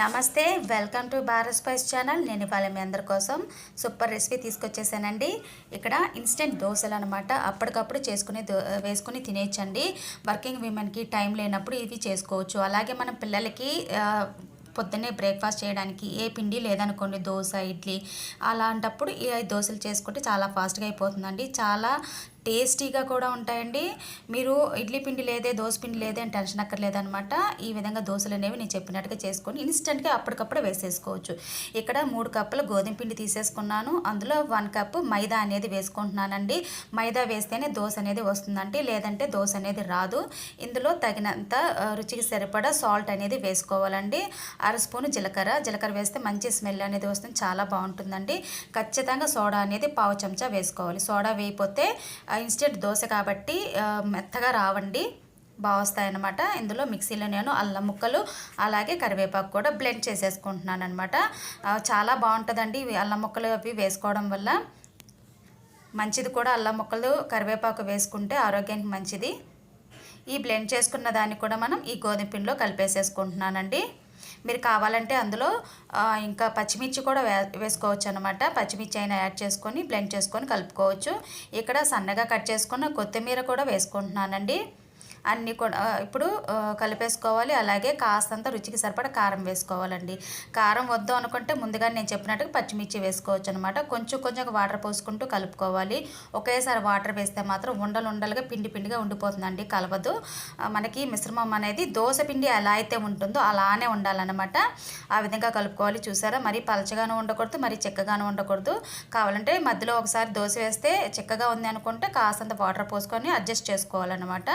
నమస్తే welcome to Bharat spice channel. నేను ఇవాళ మీ అందరి కోసం సూపర్ రెసిపీ తీసుకొచ్చేసానండి. ఇక్కడ ఇన్స్టెంట్ దోశలు అనమాట అప్పటికప్పుడు చేసుకుని దో వేసుకుని తినేయచ్చండి. వర్కింగ్ విమెన్కి టైం లేనప్పుడు ఇవి చేసుకోవచ్చు. అలాగే మన పిల్లలకి పొద్దున్నే బ్రేక్ఫాస్ట్ చేయడానికి ఏ పిండి లేదనుకోండి దోశ ఇడ్లీ అలాంటప్పుడు ఈ దోశలు చేసుకుంటే చాలా ఫాస్ట్గా అయిపోతుందండి. చాలా టేస్టీగా కూడా ఉంటాయండి. మీరు ఇడ్లీ పిండి లేదే దోశ పిండి లేదే అని టెన్షన్ అక్కర్లేదనమాట ఈ విధంగా దోశలు అనేవి నేను చెప్పినట్టుగా చేసుకొని ఇన్స్టెంట్గా అప్పటికప్పుడు వేసేసుకోవచ్చు. ఇక్కడ మూడు కప్పుల గోధుమ పిండి తీసేసుకున్నాను. అందులో వన్ కప్ మైదా అనేది వేసుకుంటున్నానండి. మైదా వేస్తేనే దోశ అనేది వస్తుందండి. లేదంటే దోశ అనేది రాదు. ఇందులో తగినంత రుచికి సరిపడా సాల్ట్ అనేది వేసుకోవాలండి. అర స్పూన్ జీలకర్ర. జీలకర్ర వేస్తే మంచి స్మెల్ అనేది వస్తుంది. చాలా బాగుంటుందండి. ఖచ్చితంగా సోడా అనేది పావు చెంచా వేసుకోవాలి. సోడా వేయిపోతే ఇన్స్టెంట్ దోశ కాబట్టి మెత్తగా రావండి. బాగా వస్తాయన్నమాట ఇందులో మిక్సీలో నేను అల్లం ముక్కలు అలాగే కరివేపాకు కూడా బ్లెండ్ చేసేసుకుంటున్నాను అనమాట చాలా బాగుంటుందండి ఇవి అల్లం ముక్కలు అవి వేసుకోవడం వల్ల. మంచిది కూడా అల్లం ముక్కలు కరివేపాకు వేసుకుంటే ఆరోగ్యానికి మంచిది. ఈ బ్లెండ్ చేసుకున్న దాన్ని కూడా మనం ఈ గోధుమ పిండిలో కలిపేసేసుకుంటున్నానండి. మీరు కావాలంటే అందులో ఇంకా పచ్చిమిర్చి కూడా వే వేసుకోవచ్చు అనమాట పచ్చిమిర్చి అయినా యాడ్ చేసుకొని బ్లెండ్ చేసుకొని కలుపుకోవచ్చు. ఇక్కడ సన్నగా కట్ చేసుకున్న కొత్తిమీర కూడా వేసుకుంటున్నానండి. అన్నీ కూడా ఇప్పుడు కలిపేసుకోవాలి. అలాగే కాస్తంత రుచికి సరిపడా కారం వేసుకోవాలండి. కారం వద్దు అనుకుంటే ముందుగా నేను చెప్పినట్టుగా పచ్చిమిర్చి వేసుకోవచ్చు అనమాట కొంచెం కొంచెం వాటర్ పోసుకుంటూ కలుపుకోవాలి. ఒకేసారి వాటర్ వేస్తే మాత్రం ఉండలు ఉండలుగా పిండి పిండిగా ఉండిపోతుందండి కలవదు. మనకి మిశ్రమం అనేది దోశ పిండి ఎలా అయితే ఉంటుందో అలానే ఉండాలన్నమాట. ఆ విధంగా కలుపుకోవాలి. చూసారా? మరీ పలచగాను ఉండకూడదు మరీ చిక్కగాను ఉండకూడదు. కావాలంటే మధ్యలో ఒకసారి దోశ వేస్తే చెక్కగా ఉంది అనుకుంటే కాస్తంత వాటర్ పోసుకొని అడ్జస్ట్ చేసుకోవాలన్నమాట.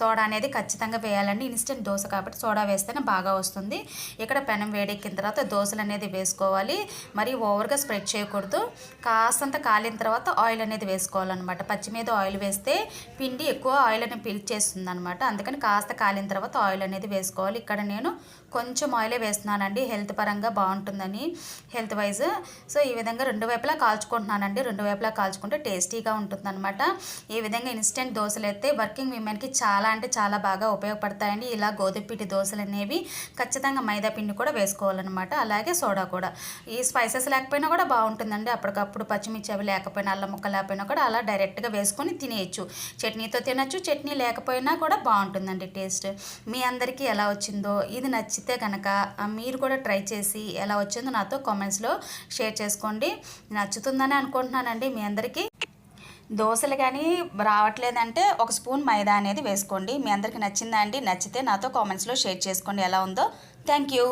సోడా అనేది ఖచ్చితంగా వేయాలండి. ఇన్స్టెంట్ దోశ కాబట్టి సోడా వేస్తేనే బాగా వస్తుంది. ఇక్కడ పెనం వేడెక్కిన తర్వాత దోశలు అనేది వేసుకోవాలి. మరి ఓవర్గా స్ప్రెడ్ చేయకూడదు. కాస్తంత కాలిన తర్వాత ఆయిల్ అనేది వేసుకోవాలన్నమాట. పచ్చి మీద ఆయిల్ వేస్తే పిండి ఎక్కువ ఆయిల్ అనేది పీల్చేస్తుంది అనమాట అందుకని కాస్త కాలిన తర్వాత ఆయిల్ అనేది వేసుకోవాలి. ఇక్కడ నేను కొంచెం ఆయిలే వేస్తున్నానండి. హెల్త్ పరంగా బాగుంటుందని హెల్త్ వైజ్. సో ఈ విధంగా రెండు వైపులా కాల్చుకుంటున్నానండి. రెండు వైపులా కాల్చుకుంటే టేస్టీగా ఉంటుందన్నమాట. ఈ విధంగా ఇన్స్టెంట్ దోశలు అయితే వర్కింగ్ విమెన్కి చాలా అంటే చాలా బాగా ఉపయోగపడతాయండి. ఇలా గోధుమపిండి దోశలు అనేవి ఖచ్చితంగా మైదా పిండి కూడా వేసుకోవాలన్నమాట. అలాగే సోడా కూడా. ఈ స్పైసెస్ లేకపోయినా కూడా బాగుంటుందండి. అప్పటికప్పుడు పచ్చిమిర్చి అవి లేకపోయినా అల్లం ముక్క లేకపోయినా కూడా అలా డైరెక్ట్గా వేసుకొని తినేయచ్చు. చట్నీతో తినచ్చు చట్నీ లేకపోయినా కూడా బాగుంటుందండి టేస్ట్. మీ అందరికీ ఎలా వచ్చిందో ఇది నచ్చితే కనుక మీరు కూడా ట్రై చేసి ఎలా వచ్చిందో నాతో కామెంట్స్లో షేర్ చేసుకోండి. నచ్చుతుందని అనుకుంటున్నానండి మీ అందరికీ. దోశలు కానీ రావట్లేదంటే ఒక స్పూన్ మైదా అనేది వేసుకోండి. మీ అందరికి నచ్చిందా అండి? నచ్చితే నాతో కామెంట్స్లో షేర్ చేసుకోండి. ఎలా ఉందో. Thank you.